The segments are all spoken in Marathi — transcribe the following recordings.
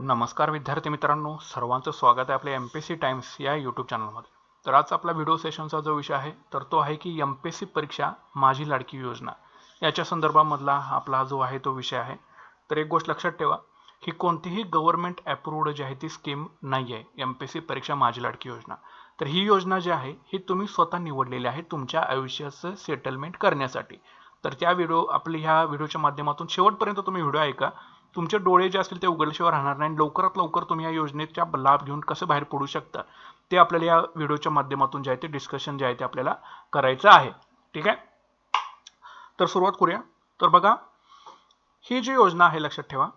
नमस्कार विद्यार्थी मित्रांनो सर्वांचं स्वागत आहे आपल्या एम पी सी टाइम्स या यूट्यूब चॅनलमध्ये तर आज आपला व्हिडिओ सेशनचा जो विषय आहे तर तो आहे की एम पी सी परीक्षा माझी लाडकी योजना. याच्या संदर्भामधला आपला जो आहे तो विषय आहे. तर एक गोष्ट लक्षात ठेवा ही कोणतीही गव्हर्नमेंट अप्रूव्ड जी आहे ती स्कीम नाही आहे एम पी सी परीक्षा माझी लाडकी योजना. तर ही योजना जी आहे ही तुम्ही स्वतः निवडलेली आहे तुमच्या आयुष्याचं सेटलमेंट करण्यासाठी. तर त्या व्हिडिओ आपली ह्या व्हिडिओच्या माध्यमातून शेवटपर्यंत तुम्ही व्हिडिओ ऐका. तुमचे डोळे जे असतील ते उघडल्याशिवाय राहणार नाही. लवकरात लवकर तुम्ही या योजनेचा लाभ घेऊन कसं बाहेर पडू शकता ते आपल्याला या व्हिडिओच्या माध्यमातून जे आहे ते डिस्कशन जे आहे ते आपल्याला करायचं आहे. ठीक आहे? तर सुरुवात करूया. तर बघा ही जी योजना आहे लक्षात ठेवा.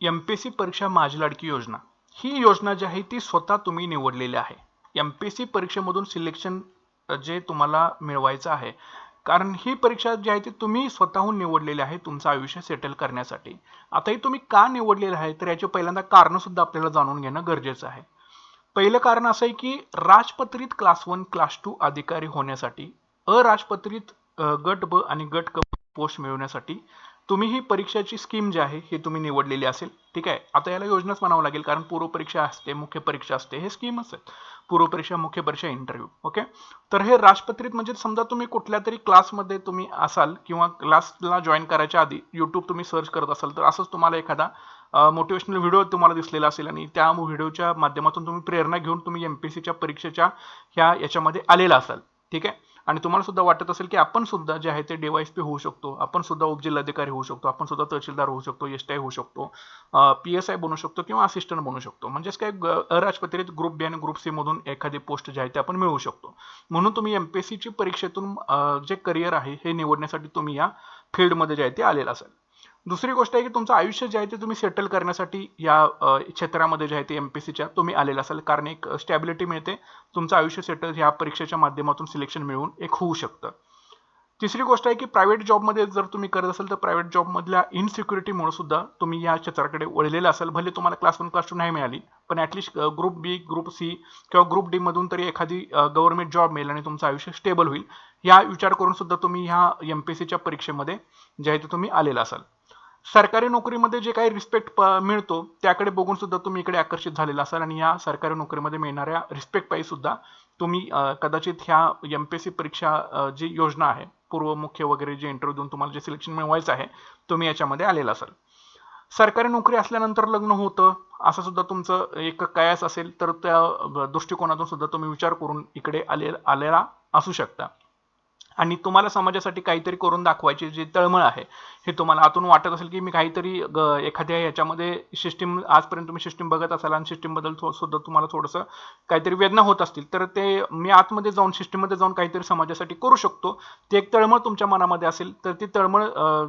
एम पी सी परीक्षा माझी लाडकी योजना. ही योजना जी आहे ती स्वतः तुम्ही निवडलेली आहे. एम पी सी परीक्षेमधून सिलेक्शन जे तुम्हाला मिळवायचं आहे कारण ही परीक्षा जी आहे ती तुम्ही स्वतःहून निवडलेली आहे तुमचं आयुष्य सेटल करण्यासाठी. आताही तुम्ही का निवडलेलं आहे? तर याचे पहिल्यांदा कारण सुद्धा आपल्याला जाणून घेणं गरजेचं आहे. पहिलं कारण असं आहे की राजपत्रित क्लास वन क्लास टू अधिकारी होण्यासाठी अराजपत्रित गट ब आणि गट क पोस्ट मिळवण्यासाठी तुम्ही ही परीक्षाची स्कीम जी आहे ही तुम्ही निवडलेली असेल ठीक आहे? आता याला योजनाच म्हणावं लागेल कारण पूर्व परीक्षा असते मुख्य परीक्षा असते हे स्कीमच आहेत. पूर्व परीक्षा मुख्य परीक्षा इंटरव्ह्यू ओके तर हे राजपत्रित म्हणजे समजा तुम्ही कुठल्या तरी क्लासमध्ये तुम्ही असाल किंवा क्लासला जॉईन करायच्या आधी यूट्यूब तुम्ही सर्च करत असाल तर असंच तुम्हाला एखादा मोटिवेशनल व्हिडिओ तुम्हाला दिसलेला असेल आणि त्या व्हिडिओच्या माध्यमातून तुम्ही प्रेरणा घेऊन तुम्ही एम पी सीच्या परीक्षेच्या ह्या याच्यामध्ये आलेला असाल ठीक आहे? आणि तुम्हाला सुद्धा वाटत असेल की आपण सुद्धा जे आहे ते पी होऊ शकतो आपण सुद्धा उपजिल्हाधिकारी होऊ शकतो आपण सुद्धा तहसीलदार होऊ शकतो एस टी आय होऊ शकतो पी एस आय बनू शकतो किंवा असिस्टंट बनू शकतो. म्हणजेच काय अराजपत्रित ग्रुप बी आणि ग्रुप सी मधून एखादी पोस्ट जी आहे ते आपण मिळवू शकतो. म्हणून तुम्ही एम पी एस सीची परीक्षेतून जे करिअर आहे हे निवडण्यासाठी तुम्ही या फील्डमध्ये जे आहे ते आलेला असेल. दुसरी गोष्ट आहे की तुमचं आयुष्य जे आहे ते तुम्ही सेटल करण्यासाठी या क्षेत्रामध्ये जे आहे ते एम पी सीच्या तुम्ही आलेला असाल. कारण एक स्टॅबिलिटी मिळते. तुमचं आयुष्य सेटल ह्या परीक्षेच्या माध्यमातून सिलेक्शन मिळवून एक होऊ शकतं. तिसरी गोष्ट आहे की प्रायव्हेट जॉबमध्ये जर तुम्ही करत असाल तर प्रायव्हेट जॉबमधल्या इनसिक्युरिटीमुळे सुद्धा तुम्ही या क्षेत्राकडे वळलेला असाल. भले तुम्हाला क्लास वन क्लास टू नाही मिळाली पण at least group B group C किंवा ग्रुप डी मधून तरी एखादी गव्हर्नमेंट जॉब मिळेल आणि तुमचं आयुष्य स्टेबल होईल. या विचार करून सुद्धा तुम्ही ह्या एम पी सीच्या परीक्षेमध्ये जे आहे ते तुम्ही आलेला असाल. सरकारी नोकरीमध्ये जे काही रिस्पेक्ट मिळतो त्याकडे बघून सुद्धा तुम्ही इकडे आकर्षित झालेला असाल आणि या सरकारी नोकरीमध्ये मिळणाऱ्या रिस्पेक्ट पायी सुद्धा तुम्ही कदाचित ह्या एम पी एस सी परीक्षा जी योजना आहे पूर्व मुख्य वगैरे जे इंटरव्ह्यू देऊन तुम्हाला जे सिलेक्शन मिळवायचं आहे तुम्ही याच्यामध्ये आलेला असाल. सरकारी नोकरी असल्यानंतर लग्न होतं असं सुद्धा तुमचं एक कयास असेल तर त्या दृष्टिकोनातून सुद्धा तुम्ही विचार करून इकडे आले आलेला असू शकता. आणि तुम्हाला समाजासाठी काहीतरी करून दाखवायची जी तळमळ आहे हे तुम्हाला आतून वाटत असेल की मी काहीतरी एखाद्या याच्यामध्ये सिस्टीम आजपर्यंत तुम्ही सिस्टीम बघत असाल आणि सिस्टीमबद्दल सुद्धा तुम्हाला थोडंसं काहीतरी वेदना होत असतील तर ते मी आतमध्ये जाऊन सिस्टीममध्ये जाऊन काहीतरी समाजासाठी करू शकतो. ते एक तळमळ तुमच्या मनामध्ये असेल तर ती तळमळ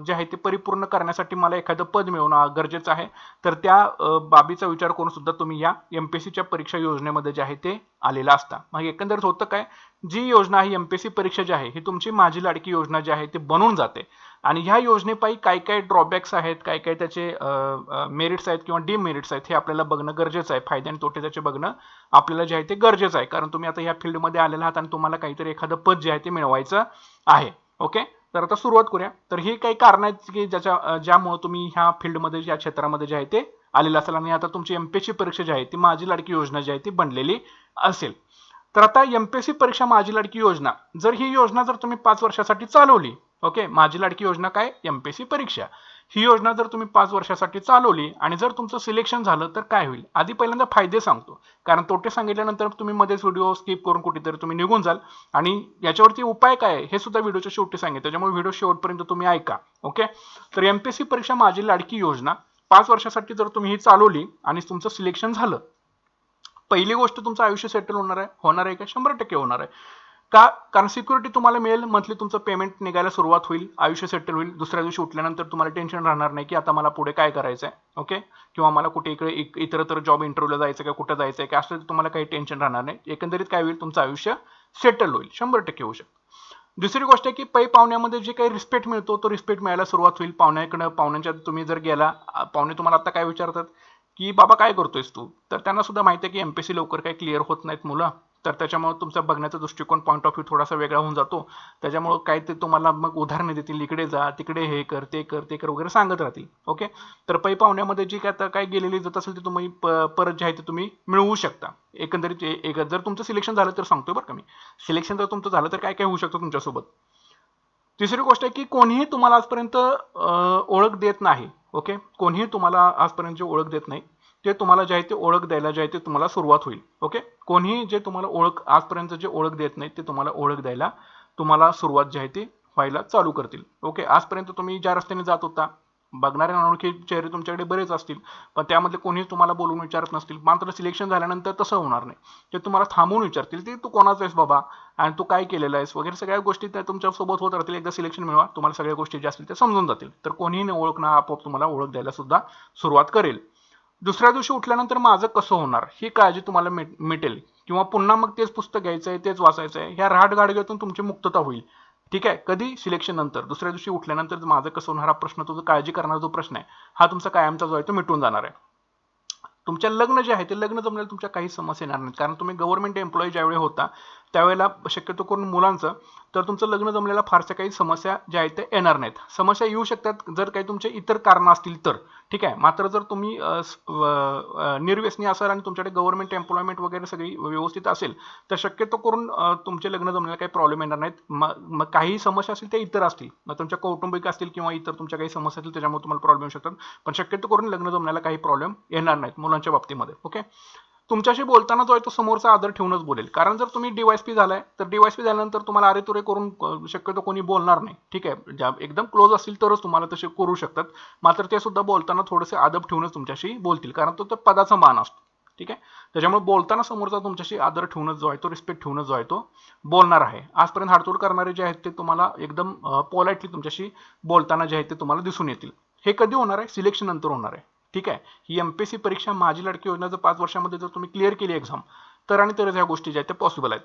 जे आहे ते परिपूर्ण करण्यासाठी मला एखादं पद मिळवणं गरजेचं आहे. तर त्या बाबीचा विचार करून सुद्धा तुम्ही या एम पी सीच्या परीक्षा योजनेमध्ये जे आहे ते आलेला असता. मग एकंदरीत होतं काय? जी योजना आहे एम पी सी परीक्षा जी आहे ही तुमची माझी लाडकी योजना जी आहे ती बनून जाते. आणि ह्या योजनेपायी काय काय ड्रॉबॅक्स आहेत काय काय त्याचे मेरिट्स आहेत किंवा डिमेरिट्स आहेत हे आपल्याला बघणं गरजेचं आहे. फायदे आणि तोटे त्याचे बघणं आपल्याला जे आहे ते गरजेचं आहे. कारण तुम्ही आता ह्या फील्डमध्ये आलेला आहात आणि तुम्हाला काहीतरी एखादं पद जे आहे ते मिळवायचं आहे. ओके? तर आता सुरुवात करूया. तर ही काही कारण आहेत की ज्याच्या ज्यामुळे तुम्ही ह्या फील्डमध्ये या क्षेत्रामध्ये जे आहे ते आलेलं असेल आणि आता तुमची एमपीएससी परीक्षा जी आहे ती माझी लाडकी योजना जी आहे ती बनलेली असेल. तर आता एमपीएससी परीक्षा माझी लाडकी योजना. जर ही योजना जर तुम्ही पाच वर्षासाठी चालवली ओके? माझी लाडकी योजना काय? एमपीएससी परीक्षा. ही योजना जर तुम्ही पाच वर्षासाठी चालवली आणि जर तुमचं सिलेक्शन झालं तर काय होईल? आधी पहिल्यांदा फायदे सांगतो. कारण तोटे सांगितल्यानंतर तुम्ही मध्येच व्हिडिओ स्किप करून कुठेतरी तुम्ही निघून जाल. आणि याच्यावरती उपाय काय हे सुद्धा व्हिडिओच्या शेवटी सांगेल त्याच्यामुळे व्हिडिओ शेवटपर्यंत तुम्ही ऐका. ओके? तर एमपीएससी परीक्षा माझी लाडकी योजना. पाच वर्षासाठी जर तुम्ही ही चालवली आणि तुमचं सिलेक्शन झालं पहिली गोष्ट तुमचं आयुष्य सेटल होणार आहे होणार आहे का? शंभर टक्के होणार आहे. का? कारण सिक्युरिटी तुम्हाला मिळेल मंथली तुमचं पेमेंट निघायला सुरुवात होईल आयुष्य सेटल होईल दुसऱ्या दिवशी उठल्यानंतर तुम्हाला टेन्शन राहणार नाही की आता मला पुढे काय करायचं आहे ओके किंवा मला कुठे इकडे इक- इतरत्र जॉब इंटरव्ह्यूला जायचं का कुठं जायचं आहे का असं तुम्हाला काही टेन्शन राहणार नाही. एकंदरीत काय होईल तुमचं आयुष्य सेटल होईल शंभर टक्के होऊ शकतं. दुसरी गोष्ट आहे की पै पाहुण्यामध्ये जे काही रिस्पेक्ट मिळतो तो रिस्पेक्ट मिळायला सुरुवात होईल. पाहुण्याकडं पाहुण्यांच्या तुम्ही जर गेला पाहुणे तुम्हाला आता काय विचारतात? की बाबा काय करतोयस तू? तर त्यांना सुद्धा माहिती आहे की एमपीसी लवकर काही क्लिअर होत नाहीत मुलं. तर त्याच्यामुळे तुमचा बघण्याचा दृष्टिकोन पॉईंट ऑफ व्ह्यू थोडासा वेगळा होऊन जातो. त्याच्यामुळे काय ते तुम्हाला मग उदाहरणे देतील इकडे जा तिकडे हे कर ते कर ते कर वगैरे सांगत राहतील. ओके तर पै पाहुण्यामध्ये जी काय आता काय गेलेली जात असेल ती तुम्ही प- परत जे आहे ते तुम्ही मिळवू शकता. एकंदरीत एक जर तुमचं सिलेक्शन झालं तर सांगतोय बरं का मी. सिलेक्शन जर तुमचं झालं तर काय काय होऊ शकतं तुमच्यासोबत? तिसरी गोष्ट आहे की कोणीही तुम्हाला आजपर्यंत ओळख देत नाही. ओके कोणीही तुम्हाला आजपर्यंत ओळख देत नाही ते तुम्हाला जे आहे ते ओळख द्यायला जे आहे ते तुम्हाला सुरुवात होईल. ओके कोणीही जे तुम्हाला ओळख आजपर्यंत जे ओळख देत नाही ते तुम्हाला ओळख द्यायला तुम्हाला सुरुवात जी आहे ती व्हायला चालू करतील. ओके आजपर्यंत तुम्ही ज्या रस्त्याने जात होता बघणारे अनोळखी चेहरे तुमच्याकडे बरेच असतील पण त्यामध्ये कोणीच तुम्हाला बोलून विचारत नसतील. मात्र सिलेक्शन झाल्यानंतर तसं होणार नाही. ते तुम्हाला थांबवून विचारतील ते तू कोणाचा आहेस बाबा? आणि तू काय केलेलं आहेस? वगैरे सगळ्या गोष्टी त्या तुमच्यासोबत होत राहतील. एकदा सिलेक्शन मिळवा तुम्हाला सगळ्या गोष्टी ज्या असतील त्या समजून जातील. तर कोणीही न ओळखणं आपोआप तुम्हाला ओळख द्यायला सुद्धा सुरुवात करेल. दुसऱ्या दिवशी उठल्यानंतर माझं कसं होणार? ही काळजी तुम्हाला मिटेल. किंवा पुन्हा मग तेच पुस्तक घ्यायचं आहे तेच वाचायचं आहे ह्या राहाट गाडग्यातून तुमची मुक्तता होईल. ठीक आहे? कधी? सिलेक्शन नंतर. दुसऱ्या दिवशी उठल्यानंतर माझं कसं होणार हा प्रश्न तुझं काळजी करणारा जो प्रश्न आहे हा तुमचा कायमचा जो आहे तो मिटून जाणार आहे. तुमच्या लग्न जे आहे ते लग्न जमण्याला तुमच्या काही समस्या येणार नाहीत. कारण तुम्ही गव्हर्नमेंट एम्प्लॉई ज्यावेळी होता त्यावेळेला शक्यतो करून मुलांचं तर तुमचं लग्न जमलेला फारशा काही समस्या ज्या आहेत त्या येणार नाहीत. समस्या येऊ शकतात जर काही तुमचे इतर कारणं असतील तर. ठीक आहे? मात्र जर तुम्ही निर्व्यसनी असाल आणि तुमच्याकडे गव्हर्नमेंट एम्प्लॉयमेंट वगैरे सगळी व्यवस्थित असेल तर शक्यतो करून तुमचे लग्न जमण्याला काही प्रॉब्लेम येणार नाहीत. मग मग काही समस्या असतील त्या इतर असतील. मग तुमच्या कौटुंबिक असतील किंवा इतर तुमच्या काही समस्या असतील त्याच्यामुळे तुम्हाला प्रॉब्लेम येऊ शकतात. पण शक्यतो करून लग्न जमण्याला काही प्रॉब्लेम येणार नाहीत मुलांच्या बाबतीमध्ये. ओके तुमच्याशी बोलताना जो आहे तो समोरचा आदर ठेवूनच बोलेल. कारण जर तुम्ही डीवायसपी झालाय तर डीवायसपी झाल्यानंतर तुम्हाला अरे तुरे करून शक्यतो कोणी बोलणार नाही. ठीक आहे? ज्या एकदम क्लोज असतील तरच तुम्हाला तसे करू शकतात. मात्र ते सुद्धा बोलताना थोडेसे आदब ठेवूनच तुमच्याशी बोलतील. कारण तो तर पदाचा मान असतो. ठीक आहे? त्याच्यामुळे बोलताना समोरचा तुमच्याशी आदर ठेवूनच जो आहे तो रिस्पेक्ट ठेवूनच जो आहे तो बोलणार आहे. आजपर्यंत हाडतोड करणारे जे आहेत ते तुम्हाला एकदम पोलाइटली तुमच्याशी बोलताना जे आहे ते तुम्हाला दिसून येतील. हे कधी होणार आहे? सिलेक्शन नंतर होणार आहे. ठीक आहे? ही एम पी सी परीक्षा माझी लडकी योजना जर पाच वर्षामध्ये जर तुम्ही क्लिअर केली एक्झाम तर आणि तरच ह्या गोष्टी ज्या आहेत त्या पॉसिबल आहेत.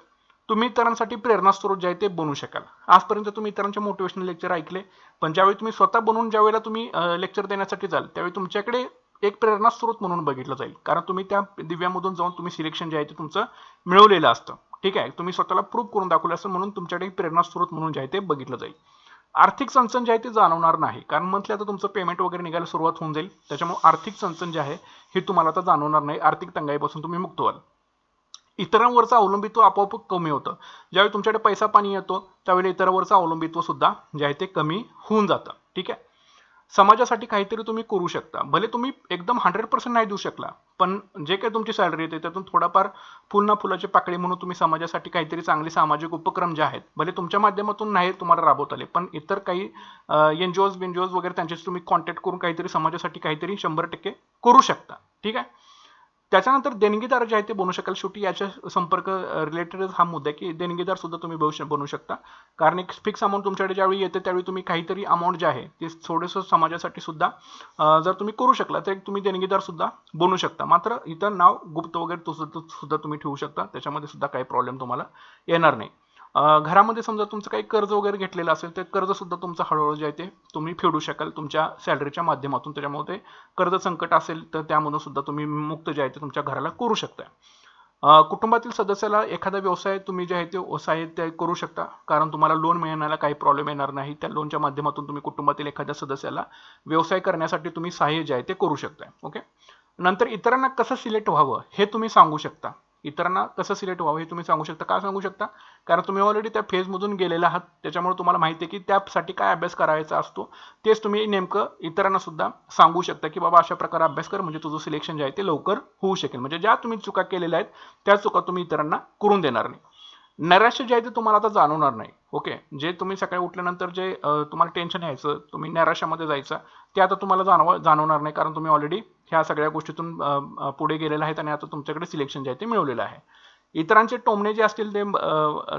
तुम्ही इतरांसाठी प्रेरणास्त्रोत जे आहे ते बनू शकाल. आजपर्यंत तुम्ही इतरांचे मोटिवेशनल लेक्चर ऐकले पण ज्यावेळी तुम्ही स्वतः बनवून ज्यावेळेला तुम्ही लेक्चर देण्यासाठी जाल त्यावेळी तुमच्याकडे एक प्रेरणास्त्रोत म्हणून बघितलं जाईल. कारण तुम्ही त्या दिव्यामधून जाऊन तुम्ही सिलेक्शन जे आहे ते तुमचं मिळवलेलं असतं. ठीक आहे? तुम्ही स्वतःला प्रूव्ह करून दाखवलं असं म्हणून तुमच्याकडे प्रेरणास्रोत प्रेरणास्त्रोत म्हणून जे आहे ते बघितलं जाईल. आर्थिक चणचण जे आहे ते जाणवणार नाही. कारण मंथली आता तुमचं पेमेंट वगैरे निघायला सुरुवात होऊन जाईल. त्याच्यामुळे आर्थिक चणचण जे आहे हे तुम्हाला आता जाणवणार नाही. आर्थिक तंगाईपासून तुम्ही मुक्त व्हाल. इतरांवरचं अवलंबित्व आपोआप कमी होतं. ज्यावेळी तुमच्याकडे पैसा पाणी येतो त्यावेळी इतरांवरचं अवलंबित्व सुद्धा जे आहे ते कमी होऊन जातं. ठीक आहे? समाजासाठी काहीतरी तुम्ही करू शकता. भले तुम्ही एकदम हंड्रेड पर्सेंट नाही देऊ शकला पण जे काही तुमची सॅलरी येते त्यातून थोडाफार फुल ना फुलाची पाकळी म्हणून तुम्ही समाजासाठी काहीतरी चांगले सामाजिक उपक्रम जे आहेत भले तुमच्या माध्यमातून नाही तुम्हाला राबवता आले पण इतर काही एन जी ओज वगैरे त्यांच्याशी तुम्ही कॉन्टॅक्ट करून काहीतरी समाजासाठी काहीतरी शंभर टक्के करू शकता. ठीक आहे? त्याच्यानंतर देणगीदार जे आहे ते बनू शकाल. शेवटी याच्या संपर्क रिलेटेडच हा मुद्दा आहे की देणगीदार सुद्धा तुम्ही भविष्य बनू शकता. कारण एक फिक्स अमाऊंट तुमच्याकडे ज्यावेळी येते त्यावेळी तुम्ही काहीतरी अमाऊंट जे आहे ते थोडंसं समाजासाठी सुद्धा जर तुम्ही करू शकला तर एक तुम्ही देणगीदार सुद्धा बनू शकता. मात्र इतर नाव गुप्त वगैरे तो सुद्धा तुम्ही ठेवू शकता. त्याच्यामध्ये सुद्धा काही प्रॉब्लेम तुम्हाला येणार नाही. घरामध्ये समजा तुमचं काही कर्ज वगैरे घेतलेलं असेल तर कर्ज सुद्धा तुमचं हळूहळू जे आहे ते तुम्ही फेडू शकाल तुमच्या सॅलरीच्या माध्यमातून. त्याच्यामुळे ते कर्ज संकट असेल तर त्यामधून सुद्धा तुम्ही मुक्त जे आहे ते तुमच्या घराला करू शकता. कुटुंबातील सदस्याला एखादा व्यवसाय तुम्ही जे आहे ते साहित्य करू शकता. कारण तुम्हाला लोन मिळण्याला काही प्रॉब्लेम येणार नाही. त्या लोनच्या माध्यमातून तुम्ही कुटुंबातील एखाद्या सदस्याला व्यवसाय करण्यासाठी तुम्ही सहाय्य जे आहे ते करू शकता. ओके नंतर इतरांना कसं सिलेक्ट व्हावं हे तुम्ही सांगू शकता. इतरांना कसं सिलेक्ट व्हावं हे तुम्ही सांगू शकता. का सांगू शकता? कारण तुम्ही ऑलरेडी त्या फेजमधून गेलेला आहात. त्याच्यामुळे तुम्हाला माहिती आहे की त्यासाठी काय अभ्यास करायचा असतो. तेच तुम्ही नेमकं इतरांना सुद्धा सांगू शकता की बाबा अशा प्रकारे अभ्यास कर म्हणजे तुझं सिलेक्शन जे आहे ते लवकर होऊ शकेल. म्हणजे ज्या तुम्ही चुका केलेल्या आहेत त्या चुका तुम्ही इतरांना करून देणार नाही. नैराश्य जे आहे ते तुम्हाला आता जाणवणार नाही. ओके जे तुम्ही सकाळी उठल्यानंतर जे तुम्हाला टेन्शन यायचं तुम्ही नैराश्यामध्ये जायचं ते आता तुम्हाला जाणव जाणवणार नाही. कारण तुम्ही ऑलरेडी ह्या सगळ्या गोष्टीतून पुढे गेलेला आहेत आणि आता तुमच्याकडे सिलेक्शन जे आहे ते मिळवलेलं आहे. इतरांचे टोमणे जे असतील ते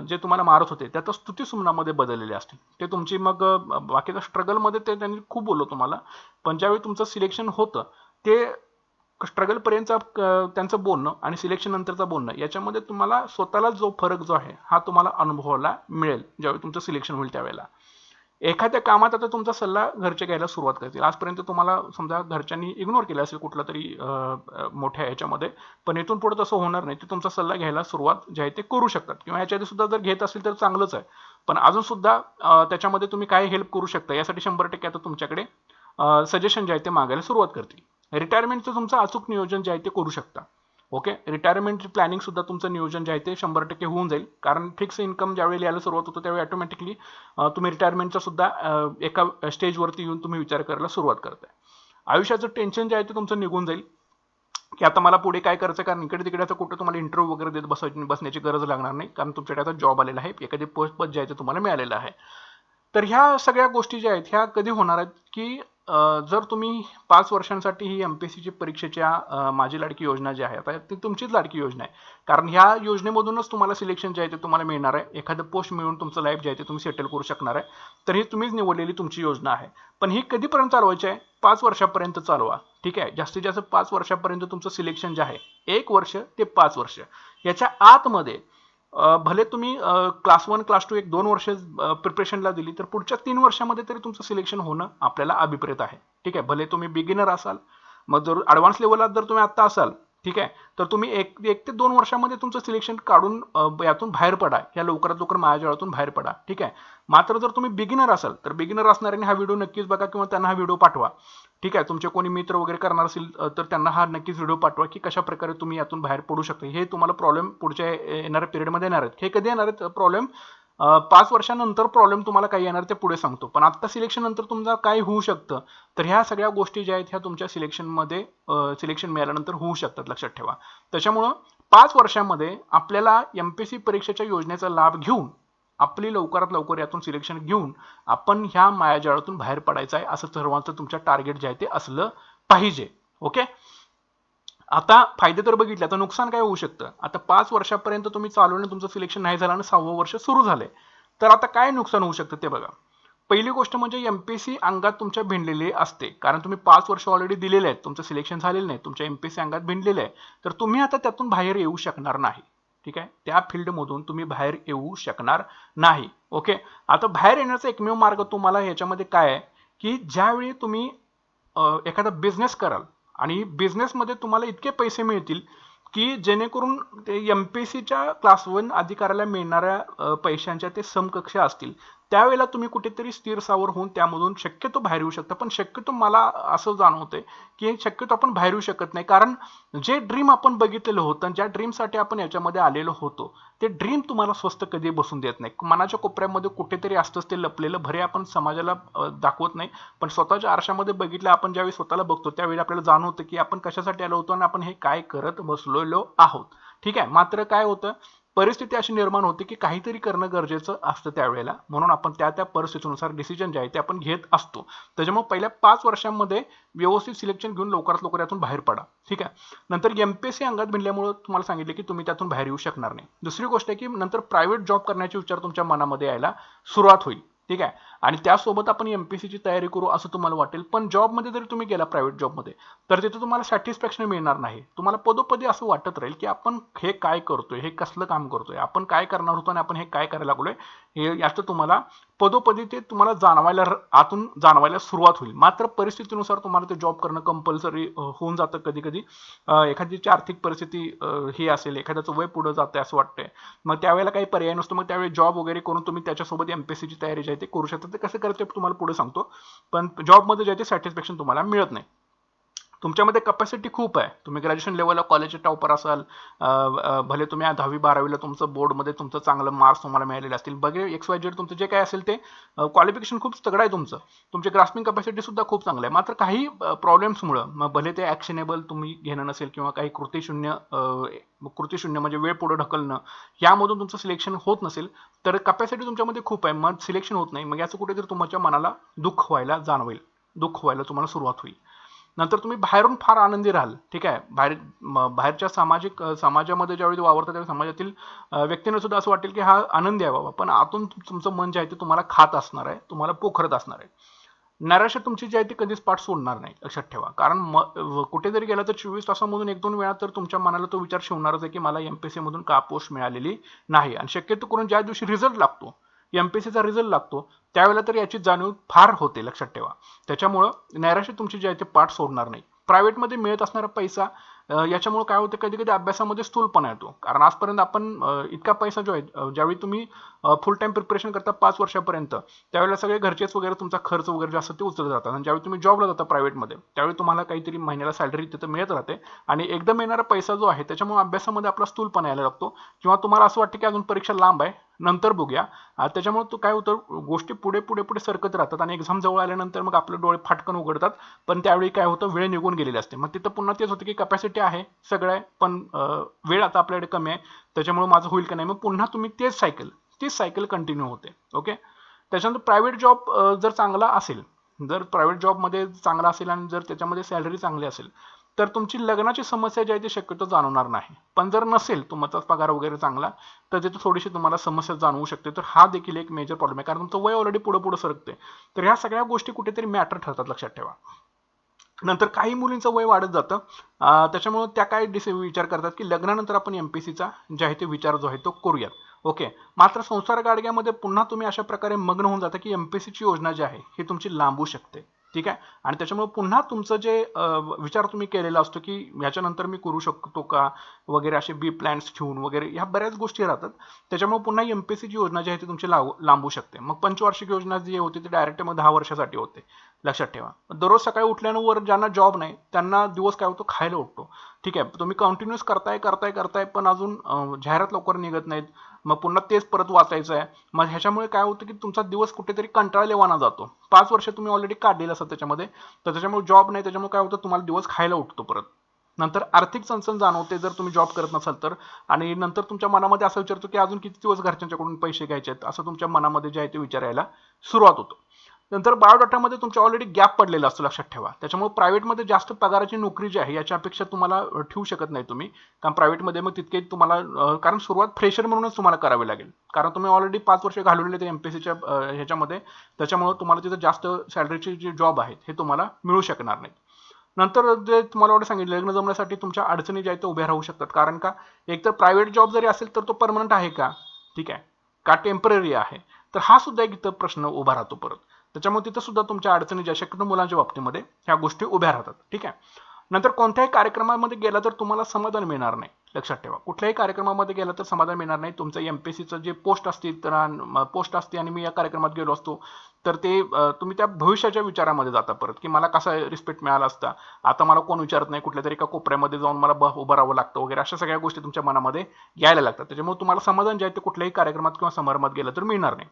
जे तुम्हाला मारत होते ते आता स्तुतीसुमनामध्ये बदललेले असतील. ते तुमची मग बाकीच्या स्ट्रगलमध्ये ते त्यांनी खूप बोललो तुम्हाला पण ज्यावेळी तुमचं सिलेक्शन होतं ते स्ट्रगलपर्यंतचा त्यांचं बोलणं आणि सिलेक्शन नंतरचं बोलणं याच्यामध्ये तुम्हाला स्वतःला जो फरक जो आहे हा तुम्हाला अनुभवायला मिळेल ज्यावेळी तुमचं सिलेक्शन होईल त्यावेळेला. एखाद्या कामात आता तुमचा सल्ला घरचे घ्यायला सुरुवात करतील. आजपर्यंत तुम्हाला समजा घरच्यांनी इग्नोर केलं असेल कुठला तरी मोठ्या याच्यामध्ये पण इथून पुढे तसं होणार नाही. ते तुमचा सल्ला घ्यायला सुरुवात जे आहे ते करू शकतात. किंवा याच्या आधी सुद्धा जर घेत असेल तर चांगलंच आहे. पण अजून सुद्धा त्याच्यामध्ये तुम्ही काय हेल्प करू शकता यासाठी शंभर टक्के आता तुमच्याकडे सजेशन जे आहे ते मागायला सुरुवात करतील. रिटायरमेंटचं तुमचं अचूक नियोजन जे आहे ते करू शकता. ओके रिटायरमेंट प्लॅनिंग सुद्धा तुमचं नियोजन जे आहे ते शंभर टक्के होऊन जाईल. कारण फिक्स इन्कम ज्यावेळी यायला सुरुवात होतो त्यावेळी ऑटोमॅटिकली तुम्ही रिटायरमेंटचा सुद्धा एका स्टेजवरती येऊन तुम्ही विचार करायला सुरुवात करताय. आयुष्याचं टेन्शन जे आहे ते तुमचं निघून जाईल. की आता मला पुढे काय करायचं कारण इकडे तिकडे आता कुठं तुम्हाला इंटरव्ह्यू वगैरे देत बसायची बसण्याची गरज लागणार नाही कारण तुमच्याकडे आता जॉब आलेला आहे एखादी पोस्ट पद जे आहे ते तुम्हाला मिळालेलं आहे. तर ह्या सगळ्या गोष्टी ज्या आहेत ह्या कधी होणार आहेत? की जर तुम्ही पाच वर्षांसाठी ही एम पी एस सीची परीक्षेच्या माझी लाडकी योजना जी आहे आता ती तुमचीच लाडकी योजना आहे. कारण ह्या योजनेमधूनच तुम्हाला सिलेक्शन जे आहे ते तुम्हाला मिळणार आहे. एखादं पोस्ट मिळून तुमचं लाईफ जे आहे ते तुम्ही सेटल करू शकणार आहे. तर ही तुम्हीच निवडलेली तुमची योजना आहे. पण ही कधीपर्यंत चालवायची आहे? पाच वर्षापर्यंत चालवा. ठीक आहे? जास्तीत जास्त पाच वर्षापर्यंत तुमचं सिलेक्शन जे आहे एक वर्ष ते पाच वर्ष. याच्या आतमध्ये अं, भले तुम्ही क्लास वन क्लास टू एक दोन वर्ष प्रिपरेशनला दिली तर पुढच्या तीन वर्षामध्ये तरी तुमचं सिलेक्शन होणं आपल्याला अभिप्रेत आहे. ठीक आहे? भले तुम्ही बिगिनर असाल मग जर ॲडव्हान्स लेवलला जर तुम्ही आत्ता असाल ठीक आहे? तर तुम्ही एक एक ते दोन वर्षामध्ये तुमचं सिलेक्शन काढून यातून बाहेर पडा. या लवकरात लवकर मायाजाळातून बाहेर पडा. ठीक आहे? मात्र जर तुम्ही बिगिनर असाल तर बिगिनर असणाऱ्यांनी हा व्हिडिओ नक्कीच बघा किंवा त्यांना हा व्हिडिओ पाठवा. ठीक आहे? तुमचे कोणी मित्र वगैरे करणार असेल तर त्यांना हा नक्कीच व्हिडिओ पाठवा की कशा प्रकारे तुम्ही यातून बाहेर पडू शकता. हे तुम्हाला प्रॉब्लेम पुढच्या येणाऱ्या पिरियडमध्ये येणार आहेत. हे कधी येणार आहेत? प्रॉब्लेम पाच वर्षानंतर प्रॉब्लेम तुम्हाला काय येणार ते पुढे सांगतो. पण आत्ता सिलेक्शन नंतर तुमचा काय होऊ शकतं. तर ह्या सगळ्या गोष्टी ज्या आहेत ह्या तुमच्या सिलेक्शनमध्ये सिलेक्शन मिळाल्यानंतर होऊ शकतात लक्षात ठेवा. त्याच्यामुळं पाच वर्षामध्ये आपल्याला एम पी सी परीक्षेच्या योजनेचा लाभ घेऊन आपली लवकरात लवकर यातून सिलेक्शन घेऊन आपण ह्या मायाजाळातून बाहेर पडायचं आहे असं सर्वांचं तुमच्या टार्गेट जे आहे ते असलं पाहिजे. ओके आता फायदे तर बघितले आता नुकसान काय होऊ शकतं? आता पाच वर्षापर्यंत तुम्ही चालवणे तुमचं सिलेक्शन नाही झालं आणि सहावं वर्ष सुरू झालंय. तर आता काय नुकसान होऊ शकतं ते बघा. पहिली गोष्ट म्हणजे एम पी सी अंगात तुमच्या भिंडलेली असते. कारण तुम्ही पाच वर्ष ऑलरेडी दिलेले आहेत. तुमचं सिलेक्शन झालेलं नाही. तुमच्या एम पी सी अंगात भिंडलेलं आहे. तर तुम्ही आता त्यातून बाहेर येऊ शकणार नाही. ठीक आहे? त्या फील्डमधून तुम्ही बाहेर येऊ शकणार नाही. ओके? आता बाहेर येण्याचा एकमेव मार्ग तुम्हाला ह्याच्यामध्ये काय आहे? की ज्यावेळी तुम्ही एखादा बिझनेस कराल आणि बिझनेसमध्ये तुम्हाला इतके पैसे मिळतील की जेणेकरून ते एम पी सीच्या क्लास वन अधिकाऱ्याला मिळणाऱ्या पैशांच्या ते समकक्ष असतील. त्यावेळेला तुम्ही कुठेतरी स्थिर सावर होऊन त्यामधून शक्यतो बाहेर येऊ शकता. पण शक्यतो मला असं जाणवतंय की शक्यतो आपण बाहेर येऊ शकत नाही. कारण जे ड्रीम आपण बघितलेलं होतं आणि ज्या ड्रीमसाठी आपण याच्यामध्ये आलेलो होतो ते ड्रीम तुम्हाला स्वस्त कधी बसून देत नाही. मनाच्या कोपऱ्यामध्ये कुठेतरी असतंच ते लपलेलं. भरे आपण समाजाला दाखवत नाही पण स्वतःच्या आरशामध्ये बघितलं आपण ज्यावेळी स्वतःला बघतो त्यावेळी आपल्याला जाणवतं की आपण कशासाठी आलो होतो आणि आपण हे काय करत बसलेलो आहोत. ठीक आहे? मात्र काय होतं परिस्थिती अशी निर्माण होते की काहीतरी करणं गरजेचं असतं त्यावेळेला. म्हणून आपण त्या त्या परिस्थितीनुसार डिसिजन जे आहे ते आपण घेत असतो. त्याच्यामुळे पहिल्या पाच वर्षांमध्ये व्यवस्थित सिलेक्शन घेऊन लवकरात लवकर यातून बाहेर पडा. ठीक आहे? नंतर एम पी एस सी अंगात भिनल्यामुळे तुम्हाला सांगितलं की तुम्ही त्यातून बाहेर येऊ शकणार नाही. दुसरी गोष्ट आहे की नंतर प्रायव्हेट जॉब करण्याचे विचार तुमच्या मनामध्ये यायला सुरुवात होईल. ठीक आहे? आणि त्यासोबत आपण एम पी सीची तयारी करू असं तुम्हाला वाटेल. पण जॉबमध्ये जरी तुम्ही गेला प्रायव्हेट जॉबमध्ये तर तिथे तुम्हाला सॅटिस्फॅक्शन मिळणार नाही. तुम्हाला पदोपदी असं वाटत राहील की आपण हे काय करतोय हे कसलं काम करतोय आपण काय करणार होतो आणि आपण हे काय करायला लागलोय हे याचं तुम्हाला पदोपदी ते तुम्हाला जाणवायला र- आतून जाणवायला सुरुवात होईल. मात्र परिस्थितीनुसार तुम्हाला ते जॉब करणं कंपल्सरी होऊन जातं कधी कधी एखाद्याची आर्थिक परिस्थिती हे ही असेल एखाद्याचं वय पुढं जातं असं वाटतंय मग त्यावेळेला काही पर्याय नसतो. मग त्यावेळी जॉब वगैरे करून तुम्ही त्याच्यासोबत एमपीएससीची तयारी जी आहे ते करू शकता. ते कसं करते तुम्हाला पुढे सांगतो. पण जॉबमध्ये जे ते सॅटिस्फॅक्शन तुम्हाला मिळत नाही. तुमच्यामध्ये कपॅसिटी खूप आहे. तुम्ही ग्रॅज्युएशन लेवलला कॉलेजचे टॉपर असाल भले तुम्ही दहावी बारावीला तुमचं बोर्डमध्ये तुमचं चांगलं मार्क्स तुम्हाला मिळालेले असतील. बघे एक्स वाय जेड तुमचं जे काय असेल ते क्वालिफिकेशन खूप तगडं आहे तुमचं. तुमची ग्रास्पिंग कपॅसिटी सुद्धा खूप चांगलं आहे. मात्र काही प्रॉब्लेम्समुळं मग भले ते ॲक्शनेबल तुम्ही घेणं नसेल किंवा काही कृतीशून्य कृतीशून्य म्हणजे वेळ पुढे ढकलणं यामधून तुमचं सिलेक्शन होत नसेल तर कपॅसिटी तुमच्यामध्ये खूप आहे. मग सिलेक्शन होत नाही. मग याचं कुठेतरी तुमच्या मनाला दुःख व्हायला जाणवेल. दुःख व्हायला तुम्हाला सुरुवात होईल. नंतर तुम्ही बाहेरून फार आनंदी राहाल. ठीक आहे? बाहेर बाहेरच्या सामाजिक समाजामध्ये ज्यावेळी वावरता त्यावेळी समाजातील व्यक्तींना सुद्धा असं वाटेल की हा आनंदी आहे बाबा. पण आतून तुमचं मन जे आहे ते तुम्हाला खात असणार आहे. तुम्हाला पोखरत असणार आहे. नैराश्य तुमची जी आहे ती कधीच पाठ सोडणार नाही. लक्षात ठेवा. कारण म कुठे जरी गेला तर चोवीस तासामधून एक दोन वेळा तर तुमच्या मनाला तो विचार शिवणारच आहे की मला एमपीएससी मधून का पोस्ट मिळालेली नाही. आणि शक्यतो करून ज्या दिवशी रिझल्ट लागतो एमपीसीचा रिझल्ट लागतो त्यावेळेला तर याची जाणीव फार होते लक्षात ठेवा. त्याच्यामुळं नैराश्य तुमची जे आहे ते पाठ सोडणार नाही. प्रायव्हेटमध्ये मिळत असणारा पैसा याच्यामुळं याच्यामुळे काय होतं कधी कधी अभ्यासामध्ये स्थूलपणा येतो. कारण आजपर्यंत आपण इतका पैसा जो आहे ज्यावेळी तुम्ही फुल टाइम प्रिपरेशन करता पाच वर्षापर्यंत त्यावेळेला सगळे घरचेच वगैरे तुमचा खर्च वगैरे जास्त ते उचलत जातात. आणि ज्यावेळी तुम्ही जॉबला जाता प्रायव्हेटमध्ये त्यावेळी तुम्हाला काहीतरी महिन्याला सॅलरी तिथं मिळत राहते. आणि एकदम येणारा पैसा जो आहे त्याच्यामुळे अभ्यासामध्ये आपला स्थूलपणा यायला लागतो. किंवा तुम्हाला असं वाटतं की अजून परीक्षा लांब आहे नंतर बघूया. त्याच्यामुळे तो काय होतं गोष्टी पुढे पुढे पुढे सरकत राहतात आणि एक्झाम जवळ आल्यानंतर मग आपले डोळे फाटकन उघडतात. पण त्यावेळी काय होतं वेळ निघून गेलेली असते. मग तिथं पुन्हा तेच होतं की कपॅसिटी आहे सगळं आहे पण वेळ आता आपल्याकडे कमी आहे. त्याच्यामुळे माझं होईल का नाही? मग पुन्हा तुम्ही तेच सायकल तीच सायकल कंटिन्यू होते. ओके त्याच्यानंतर प्रायव्हेट जॉब जर चांगला असेल जर प्रायव्हेट जॉबमध्ये चांगला असेल आणि जर त्याच्यामध्ये सॅलरी चांगली असेल तर तुमची लग्नाची समस्या जी आहे ती शक्यतो जाणवणार नाही. पण जर नसेल तुमचा पगार वगैरे चांगला तर तिथे थोडीशी तुम्हाला समस्या जाणवू शकते. तर हा देखील एक मेजर प्रॉब्लेम आहे. कारण तुमचं वय ऑलरेडी पुढे पुढे सरकते तर ह्या सगळ्या गोष्टी कुठेतरी मॅटर ठरतात लक्षात ठेवा. नंतर काही मुलींचं वय वाढत जातं. त्याच्यामुळे त्या काय डिस विचार करतात की लग्नानंतर आपण एम पी सीचा जे आहे ते विचार जो आहे तो करूयात. ओके. मात्र संसार गाडग्यामध्ये पुन्हा तुम्ही अशा प्रकारे मग्न होऊन जाता की एम पी सीची योजना जी आहे ही तुमची लांबू शकते. ठीक आहे? आणि त्याच्यामुळे पुन्हा तुमचं जे विचार तुम्ही केलेला असतो की याच्यानंतर मी करू शकतो का? वगैरे असे बी प्लॅन्स ठेवून वगैरे ह्या बऱ्याच गोष्टी राहतात. त्याच्यामुळे पुन्हा एम पी सीची योजना जी आहे ती तुमची लाव लांबू शकते. मग पंचवार्षिक योजना जी होती ती डायरेक्ट मग दहा वर्षासाठी होते. लक्षात ठेवा. दररोज सकाळी उठल्यानंतर ज्यांना जॉब नाही त्यांना दिवस काय होतो? खायला उठतो. ठीक आहे? तुम्ही कंटिन्यूस करताय करताय करताय पण अजून जाहिरात लवकर निघत नाहीत. मग पुन्हा तेच परत वाचायचं आहे मग ह्याच्यामुळे काय होतं की तुमचा दिवस कुठेतरी कंटाळलेवाना जातो. पाच वर्ष तुम्ही ऑलरेडी काढलेलं असतात त्याच्यामध्ये. तर त्याच्यामुळे जॉब नाही त्याच्यामुळे काय होतं? तुम्हाला दिवस खायला उठतो परत. नंतर आर्थिक चणचण जाणवते जर तुम्ही जॉब करत नसाल तर. आणि नंतर तुमच्या मनामध्ये असं विचारतो की अजून किती दिवस घरच्यांच्याकडून पैसे घ्यायचे आहेत असं तुमच्या मनामध्ये जे आहे ते विचारायला सुरुवात होतो. नंतर बायोडाटामध्ये तुमच्या ऑलरेडी गॅप पडलेला असतो लक्षात ठेवा. त्याच्यामुळे प्रायव्हेटमध्ये जास्त पगाराची नोकरी जी आहे याच्या अपेक्षा तुम्हाला ठेवू शकत नाही तुम्ही. कारण प्रायव्हेटमध्ये मग तितके तुम्हाला कारण सुरुवात फ्रेशर म्हणूनच तुम्हाला करावी लागेल. कारण तुम्ही ऑलरेडी पाच वर्ष घालवलेले ते एम पी सीच्या ह्याच्यामध्ये. त्याच्यामुळे तुम्हाला तिथं जास्त सॅलरीचे जे जॉब आहेत हे तुम्हाला मिळू शकणार नाहीत. नंतर जे तुम्हाला एवढं सांगितलं लग्न जमण्यासाठी तुमच्या अडचणी ज्या आहेत त्या उभ्या राहू शकतात. कारण का एक तर प्रायव्हेट जॉब जरी असेल तर तो परमनंट आहे का? ठीक आहे. का टेंपररी आहे? तर हा सुद्धा एक इथं प्रश्न उभा राहतो परत. त्याच्यामुळे तिथं सुद्धा तुमच्या अडचणी ज्या शक्यतो मुलांच्या बाबतीमध्ये ह्या गोष्टी उभ्या राहतात. ठीक आहे? नंतर कोणत्याही कार्यक्रमामध्ये गेला तर तुम्हाला समाधान मिळणार नाही. लक्षात ठेवा. कुठल्याही कार्यक्रमामध्ये गेला तर समाधान मिळणार नाही. तुमचं एम पी सीचं जे पोस्ट असतील तर पोस्ट असते आणि मी या कार्यक्रमात गेलो असतो तर ते तुम्ही त्या भविष्याच्या विचारामध्ये जाता परत की मला कसा रिस्पेक्ट मिळाला असता? आता मला कोण विचारत नाही कुठल्या तरी एका कोपऱ्यामध्ये जाऊन मला ब उभं राहावं लागतं वगैरे अशा सगळ्या गोष्टी तुमच्या मनामध्ये यायला लागतात. त्याच्यामुळे तुम्हाला समाधान जे आहे ते कुठल्याही कार्यक्रमात किंवा समारंभात गेलं तर मिळणार नाही.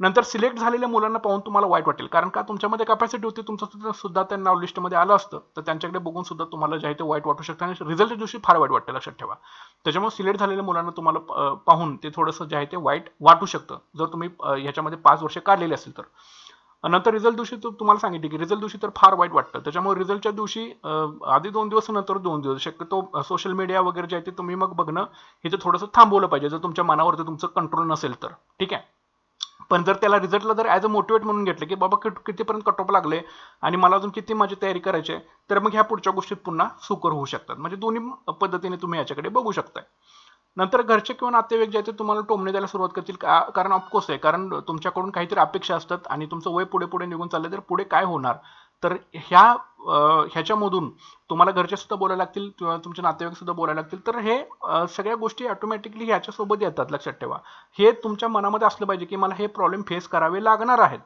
नंतर सिलेक्ट झालेल्या मुलांना पाहून तुम्हाला वाईट वाटेल. कारण का? तुमच्यामध्ये कॅपॅसिटी होती तुमचं सुद्धा सुद्धा त्यांना लिस्टमध्ये आलं असतं. तर त्यांच्याकडे बघून सुद्धा तुम्हाला जे आहे ते वाईट वाटू शकतं आणि रिझल्टच्या दिवशी फार वाईट वाटतं लक्षात ठेवा. त्याच्यामुळे सिलेक्ट झालेल्या मुलांना तुम्हाला पाहून ते थोडंसं जे आहे ते वाईट वाटू शकतं. जर तुम्ही ह्याच्यामध्ये पाच वर्ष काढलेले असेल तर. नंतर रिझल्ट दिवशी तुम्हाला सांगितले की रिझल्ट दिवशी तर फार वाईट वाटतं. त्याच्यामुळे रिझल्टच्या दिवशी आधी दोन दिवस नंतर दोन दिवस. शक्यतो सोशल मीडिया वगैरे जे आहे ते तुम्ही मग बघणं हे ते थोडंसं थांबवलं पाहिजे. जर तुमच्या मनावरती तुमचं कंट्रोल नसेल तर. ठीक आहे? पण जर त्याला रिझल्टला जर ॲज अ मोटिवेट म्हणून घेतलं की बाबा कित- कितीपर्यंत कट ऑफ लागले आणि मला अजून किती माझी तयारी करायची आहे तर मग ह्या पुढच्या गोष्टीत पुन्हा सुकर होऊ शकतात. म्हणजे दोन्ही पद्धतीने तुम्ही याच्याकडे बघू शकताय. नंतर घरचे किंवा नातेवाईक जे आहेत ते तुम्हाला टोमणे द्यायला सुरुवात करतील. का कारण ऑफकोर्स आहे. कारण तुमच्याकडून काहीतरी अपेक्षा असतात आणि तुमचं वय पुढे पुढे निघून चाललं तर पुढे काय होणार? तर ह्या ह्याच्यामधून तुम्हाला घरचे सुद्धा बोलायला लागतील किंवा तुमचे नातेवाईक सुद्धा बोलायला लागतील. तर हे सगळ्या गोष्टी ऑटोमॅटिकली ह्याच्यासोबत येतात लक्षात ठेवा. हे तुमच्या मनामध्ये असलं पाहिजे की मला हे प्रॉब्लेम फेस करावे लागणार आहेत.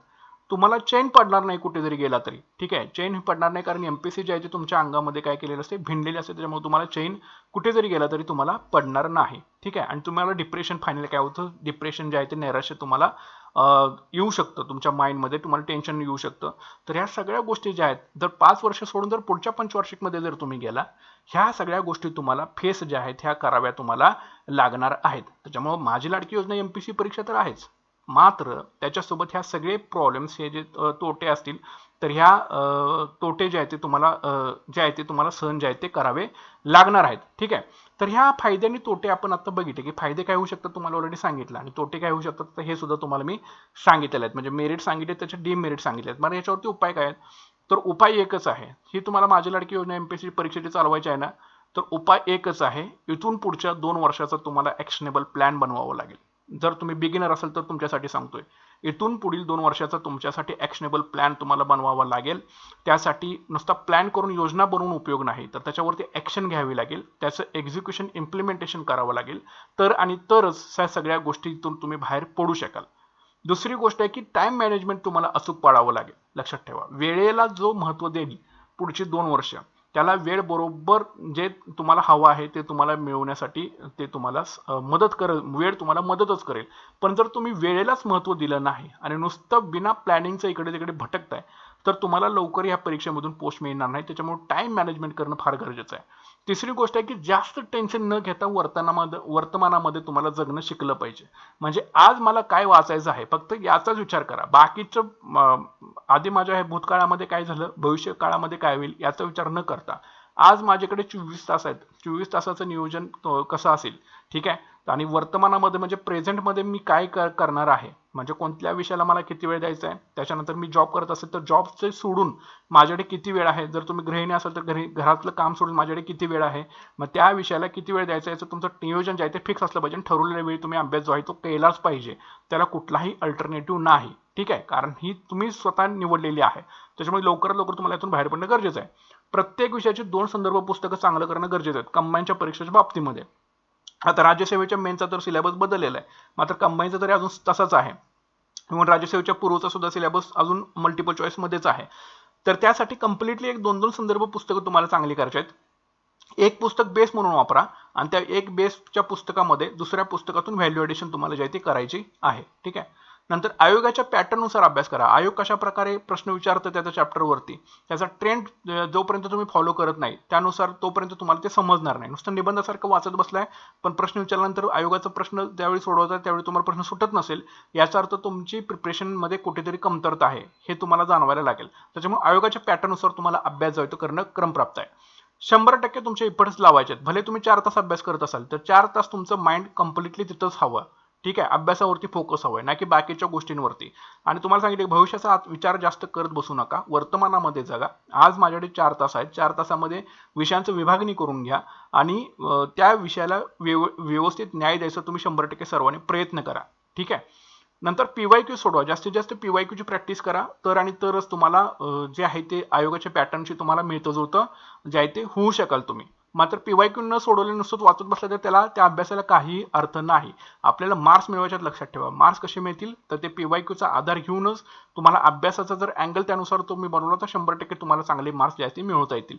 तुम्हाला चेन पडणार नाही कुठे जरी गेला तरी. ठीक आहे? चेन पडणार नाही कारण एमपीसी जे आहे ते तुमच्या अंगामध्ये काय केलेलं असते? भिंडलेली असते त्याच्यामुळे तुम्हाला चेन कुठे जरी गेला तरी तुम्हाला पडणार नाही. ठीक आहे? आणि तुम्हाला डिप्रेशन फायनली काय होतं? डिप्रेशन जे आहे ते नैराश्य तुम्हाला येऊ शकतं. तुमच्या माइंडमध्ये तुम्हाला टेन्शन येऊ शकतं. तर ह्या सगळ्या गोष्टी ज्या आहेत जर पाच वर्ष सोडून जर पुढच्या पंचवार्षिकमध्ये जर तुम्ही गेला ह्या सगळ्या गोष्टी तुम्हाला फेस ज्या आहेत ह्या कराव्या तुम्हाला लागणार आहेत. त्याच्यामुळे माझी लाडकी योजना एम पी सी परीक्षा तर आहेच. मात्र त्याच्यासोबत ह्या सगळे प्रॉब्लेम्स हे जे तोटे असतील तर ह्या तोटे जे आहेत ते तुम्हाला जे आहे ते तुम्हाला सहन जे आहेत ते करावे लागणार आहेत. ठीक आहे? तर ह्या फायदे आणि तोटे आपण आता बघितले की फायदे काय होऊ शकतात तुम्हाला ऑलरेडी सांगितलं आणि तोटे काय होऊ शकतात तर हे सुद्धा तुम्हाला मी सांगितलेले आहेत. म्हणजे मेरिट सांगितले त्याचे डिमेरिट सांगितले आहेत. मला याच्यावरती उपाय काय आहेत? तर उपाय एकच आहे. ही तुम्हाला माझी लाडकी योजना एमपीएससी परीक्षेची चालवायची आहे ना तर उपाय एकच आहे. इथून पुढच्या दोन वर्षाचा तुम्हाला ॲक्शनेबल प्लॅन बनवावा लागेल. जर तुम्ही बिगिनर असाल तर तुमच्यासाठी सांगतोय. इथून पुढील दोन वर्षाचा तुमच्यासाठी ॲक्शनेबल प्लॅन तुम्हाला बनवावा लागेल. त्यासाठी नुसता प्लॅन करून योजना बनवून उपयोग नाही तर त्याच्यावरती ॲक्शन घ्यावी लागेल. त्याचं एक्झिक्युशन इम्प्लिमेंटेशन करावं लागेल. तर आणि तरच ह्या सगळ्या गोष्टीतून तुम्ही बाहेर पडू शकाल. दुसरी गोष्ट आहे की टाइम मॅनेजमेंट तुम्हाला अचूक पाळावं लागेल. लक्षात ठेवा. वेळेला जो महत्त्व देईल पुढची दोन वर्ष त्याला वेळ बरोबर जे तुम्हाला हवं आहे ते तुम्हाला मिळवण्यासाठी ते तुम्हाला मदत करेल वेळ तुम्हाला मदतच करेल. पण जर तुम्ही वेळेलाच महत्त्व दिलं नाही आणि नुसतं बिना प्लॅनिंगचं इकडे तिकडे भटकताय तर तुम्हाला लवकर या परीक्षेमधून पोस्ट मिळणार नाही. त्याच्यामुळे टाइम मॅनेजमेंट करणं फार गरजेचं आहे. तिसरी गोष्ट आहे की जास्त टेन्शन न घेता वर्तनामध्ये वर्तमानामध्ये तुम्हाला जगणं शिकलं पाहिजे. म्हणजे आज मला काय वाचायचं आहे फक्त याचाच विचार करा. बाकीचं आधी माझ्या हे भूतकाळामध्ये काय झालं भविष्य काळामध्ये काय होईल याचा विचार न करता. आज माझ्याकडे चोवीस तास आहेत. चोवीस तासाचं नियोजन कसं असेल? ठीक आहे? आणि वर्तमानामध्ये म्हणजे प्रेझेंटमध्ये मी काय कर करणार आहे? म्हणजे कोणत्या विषयाला मला किती वेळ द्यायचा आहे? त्याच्यानंतर मी जॉब करत असेल तर जॉबचे सोडून माझ्याकडे किती वेळ आहे? जर तुम्ही गृहिणी असाल तर घरी घरातलं काम सोडून माझ्याकडे किती वेळ आहे? मग त्या विषयाला किती वेळ द्यायचा आहे? याचं तुमचं नियोजन जे आहे ते फिक्स असलं पाहिजे. आणि ठरवलेल्या वेळी तुम्ही अभ्यास जो आहे तो केलाच पाहिजे. त्याला कुठलाही अल्टरनेटिव्ह नाही. ठीक आहे? कारण ही तुम्ही स्वतः निवडलेली आहे. त्याच्यामुळे लवकरात लवकर तुम्हाला यातून बाहेर पडणं गरजेचं आहे. प्रत्येक विषयाची दोन संदर्भ पुस्तकं चांगलं करणं गरजेचं आहे. कंबाईनच्या परीक्षेच्या बाबतीमध्ये. आता राज्यसेवेच्या मेनचा तर सिलेबस बदललेला आहे. मात्र कंबाईनचा तरी अजून तसाच आहे. म्हणून राज्यसेवेच्या पूर्वचा सुद्धा सिलेबस अजून मल्टिपल चॉईसमध्येच आहे. तर त्यासाठी कम्प्लिटली एक दोन दोन संदर्भ पुस्तकं तुम्हाला चांगली करायची आहेत. एक पुस्तक बेस म्हणून वापरा आणि त्या एक बेसच्या पुस्तकामध्ये दुसऱ्या पुस्तकातून व्हॅल्यू एडिशन तुम्हाला जे आहे ती करायची आहे. ठीक आहे? नंतर आयोगाच्या पॅटर्ननुसार अभ्यास करा. आयोग कशा प्रकारे प्रश्न विचारतं त्याच्या चॅप्टरवरती? त्याचा ट्रेंड जोपर्यंत तुम्ही फॉलो करत नाही त्यानुसार तोपर्यंत तुम्हाला ते समजणार नाही. नुसतं निबंधासारखं वाचत बसलाय पण प्रश्न विचारल्यानंतर आयोगाचा प्रश्न ज्यावेळी सोडवता त्यावेळी तुम्हाला प्रश्न सुटत नसेल याचा अर्थ तुमची प्रिपरेशनमध्ये कुठेतरी कमतरता आहे हे तुम्हाला जाणवायला लागेल. त्याच्यामुळे आयोगाच्या पॅटर्ननुसार तुम्हाला अभ्यास जो तो करणं क्रमप्राप्त आहे. शंभर टक्के तुमचे इफर्ट्स लावायचे आहेत भले तुम्ही चार तास अभ्यास करत असाल तर चार तास तुमचं माइंड कम्प्लिटली तिथंच हवं. ठीक आहे? अभ्यासावरती फोकस हवं आहे ना की बाकीच्या गोष्टींवरती. आणि तुम्हाला सांगितलं भविष्याचा विचार जास्त करत बसू नका वर्तमानामध्ये जगा. आज माझ्याकडे चार तास आहेत. चार तासामध्ये विषयांचं विभागणी करून घ्या आणि त्या विषयाला व्यव व्यवस्थित न्याय द्यायचा तुम्ही शंभर टक्के सर्वांनी प्रयत्न करा. ठीक आहे? नंतर पीवाय क्यू सोडवा. जास्तीत जास्त पीवाय क्यूची प्रॅक्टिस करा. तर आणि तरच तुम्हाला जे आहे ते आयोगाच्या पॅटर्नशी तुम्हाला मिळतं जुळतं जे आहे ते होऊ शकाल तुम्ही. मात्र पीवायक्यू न सोडवले नुसतं वाचत बसलं तर त्याला त्या अभ्यासाला काही अर्थ नाही. आपल्याला मार्क्स मिळवायच्यात लक्षात ठेवा. मार्क्स कसे मिळतील? तर ते पीवायक्यूचा आधार घेऊनच तुम्हाला अभ्यासाचा जर अँगल त्यानुसार तुम्ही बनवला तर शंभर टक्के तुम्हाला चांगले मार्क्स जे मिळवता येतील.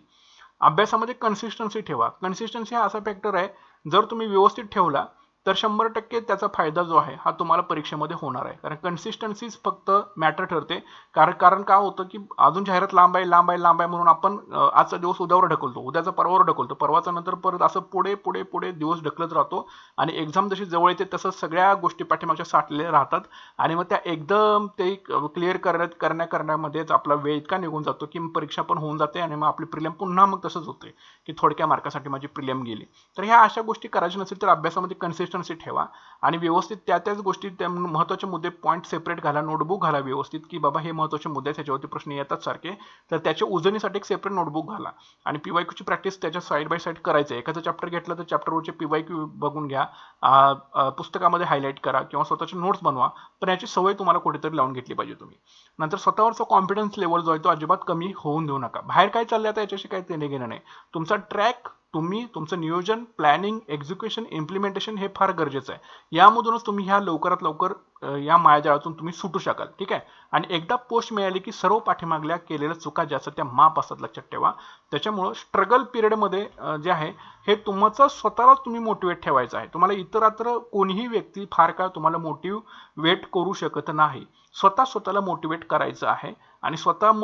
अभ्यासामध्ये कन्सिस्टन्सी ठेवा. कन्सिस्टन्सी हा असा फॅक्टर आहे जर तुम्ही व्यवस्थित ठेवला तर शंभर टक्के त्याचा फायदा जो आहे हा तुम्हाला परीक्षेमध्ये होणार आहे. कारण कन्सिस्टन्सीच फक्त मॅटर ठरते. कारण कारण काय होतं की अजून जाहिरात लांब आहे लांब आहे लांब आहे म्हणून आपण आजचा दिवस उद्यावर ढकलतो. उद्याचा परवावर ढकलतो. परवाचा नंतर परत असं पुढे पुढे पुढे दिवस ढकलत राहतो. आणि एक्झाम जशी जवळ येते तसं सगळ्या गोष्टी पाठीमागच्या साठलेल्या राहतात. आणि मग त्या एकदम ते क्लिअर करण्यात करण्या करण्यामध्येच आपला वेळ इतका निघून जातो की परीक्षा पण होऊन जाते आणि मग आपली प्रिलियम पुन्हा मग तसंच होते. की थोडक्या मार्कासाठी माझी प्रिलियम गेली. तर ह्या अशा गोष्टी करायच्या नसेल तर अभ्यासामध्ये कन्सिस्ट कन्सिस्टन्सी ठेवा. आणि व्यवस्थित त्या त्याच गोष्टी त्या महत्त्वाचे मुद्दे पॉईंट सेपरेट घाला नोटबुक घाला व्यवस्थित की बाबा हे महत्त्वाचे मुद्दे आहेत, त्याच्यावरती प्रश्न येतात सारखे. तर त्याच्या उजनीसाठी एक सेपरेट नोटबुक घाला. आणि पीवाय क्यूची प्रॅक्टिस त्याच्या साईड बाय साईड करायचं एखादं चॅप्टर घेतलं तर चॅप्टरवरचे पीवाय क्यू बघून घ्या. पुस्तकामध्ये हायलाईट करा किंवा स्वतःचे नोट्स बनवा. पण याची सवय तुम्हाला कुठेतरी लावून घेतली पाहिजे तुम्ही. नंतर स्वतःवरचा कॉन्फिडन्स लेवल जो आहे तो अजिबात कमी होऊन देऊ नका. बाहेर काय चाललं आता याच्याशी काही देणे घेणं नाही. तुमचा ट्रॅक तुम्ही तुमचं नियोजन प्लॅनिंग एक्झिक्युशन इम्प्लिमेंटेशन हे फार गरजेचं आहे. यामधूनच तुम्ही ह्या लवकरात लवकर या मायाजाळातून तुम्ही सुटू शकाल ठीक आहे? आणि एकदा पोस्ट मिळाली की सर्व पाठीमागल्या केलेल्या चुका ज्या असतात त्या माप असतात लक्षात ठेवा. त्याच्यामुळं स्ट्रगल पिरियडमध्ये जे आहे हे तुमचं स्वतःला तुम्ही मोटिवेट ठेवायचं आहे. तुम्हाला इतरात्र कोणीही व्यक्ती फार काळ तुम्हाला मोटिव्ह वेट करू शकत नाही. स्वतः स्वतःला मोटिवेट करायचं आहे आणि स्वतः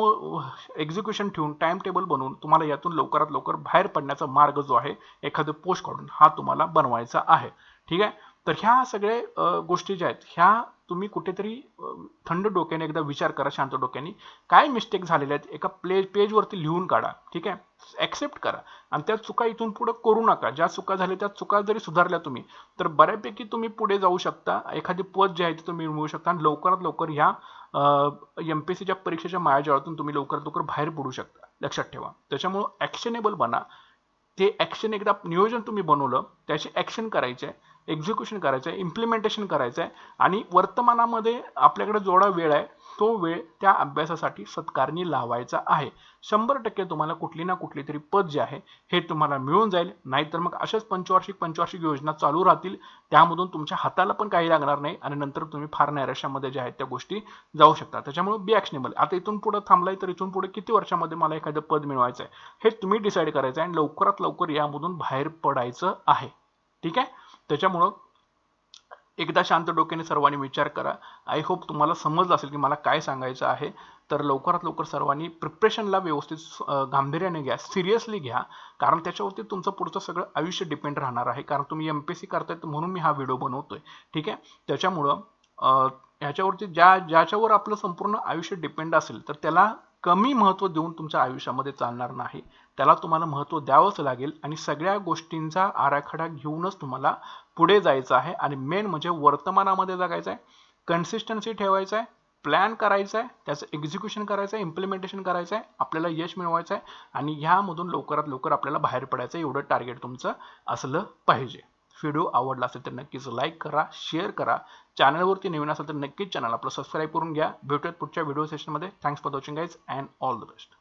एक्झिक्युशन ठेवून टाइम टेबल बनवून तुम्हाला यातून लवकरात लवकर बाहेर पडण्याचा मार्ग जो आहे एखादं पोस्ट काढून हा तुम्हाला बनवायचा आहे. ठीक आहे? तर ह्या सगळे गोष्टी ज्या आहेत ह्या तुम्ही कुठेतरी थंड डोक्याने एकदा विचार करा शांत डोक्याने. काय मिस्टेक झालेल्या आहेत एका प्ले पेजवरती लिहून काढा ठीक आहे? ॲक्सेप्ट करा. आणि त्या चुका इथून पुढे करू नका. ज्या चुका झाल्या त्या चुका जरी सुधारल्या तुम्ही तर बऱ्यापैकी तुम्ही पुढे जाऊ शकता. एखादी पद जे आहे ते तुम्ही मिळवू शकता. आणि लवकरात लवकर ह्या एम पी सीच्या परीक्षेच्या मायाजाळातून तुम्ही लवकरात लवकर बाहेर पडू शकता. लक्षात ठेवा. त्याच्यामुळं ॲक्शनेबल बना. ते ॲक्शन एकदा नियोजन तुम्ही बनवलं त्याची ॲक्शन करायचे. एक्झिक्युशन करायचं आहे इम्प्लिमेंटेशन करायचं आहे आणि वर्तमानामध्ये आपल्याकडे जेवढा वेळ आहे तो वेळ त्या अभ्यासासाठी सत्कारणी लावायचा आहे. शंभर टक्के तुम्हाला कुठली ना कुठली तरी पद जे आहे हे तुम्हाला मिळून जाईल. नाहीतर मग अशाच पंचवार्षिक पंचवार्षिक योजना चालू राहतील. त्यामधून तुमच्या हाताला पण काही लागणार नाही आणि नंतर तुम्ही फार नैराश्यामध्ये ज्या आहेत त्या गोष्टी जाऊ शकता. त्याच्यामुळे बी ॲक्शनेबल आता इथून पुढे थांबलाय तर इथून पुढे किती वर्षामध्ये मला एखादं पद मिळवायचं आहे हे तुम्ही डिसाईड करायचं आहे आणि लवकरात लवकर यामधून बाहेर पडायचं आहे. ठीक आहे? त्याच्यामुळं एकदा शांत डोक्याने सर्वांनी विचार करा. आय होप तुम्हाला समजलं असेल की मला काय सांगायचं आहे. तर लवकरात लवकर सर्वांनी प्रिपरेशनला व्यवस्थित गांभीर्याने घ्या. सिरियसली घ्या. कारण त्याच्यावरती तुमचं पुढचं सगळं आयुष्य डिपेंड राहणार आहे. कारण तुम्ही एम पी सी करतायत म्हणून मी हा व्हिडिओ बनवतोय. ठीक आहे? त्याच्यामुळं ह्याच्यावरती ज्या ज्याच्यावर आपलं संपूर्ण आयुष्य डिपेंड असेल तर त्याला कमी महत्त्व देऊन तुमच्या आयुष्यामध्ये चालणार नाही. त्याला तुम्हाला महत्त्व द्यावंच लागेल आणि सगळ्या गोष्टींचा आराखडा घेऊनच तुम्हाला पुढे जायचं आहे. आणि मेन म्हणजे वर्तमानामध्ये जगायचं आहे कन्सिस्टन्सी ठेवायचं आहे प्लॅन करायचा आहे त्याचं एक्झिक्युशन करायचं आहे इम्प्लिमेंटेशन करायचं आहे आपल्याला यश मिळवायचं आहे आणि ह्यामधून लवकरात लवकर आपल्याला बाहेर पडायचं आहे एवढं टार्गेट तुमचं असलं पाहिजे. व्हिडिओ आवडला असेल तर नक्कीच लाईक करा शेअर करा. चॅनलवरती नवीन असेल तर नक्कीच चॅनल आपलं सबस्क्राईब करून घ्या. भेटूयात पुढच्या व्हिडिओ सेशनमध्ये thanks for watching guys and all the best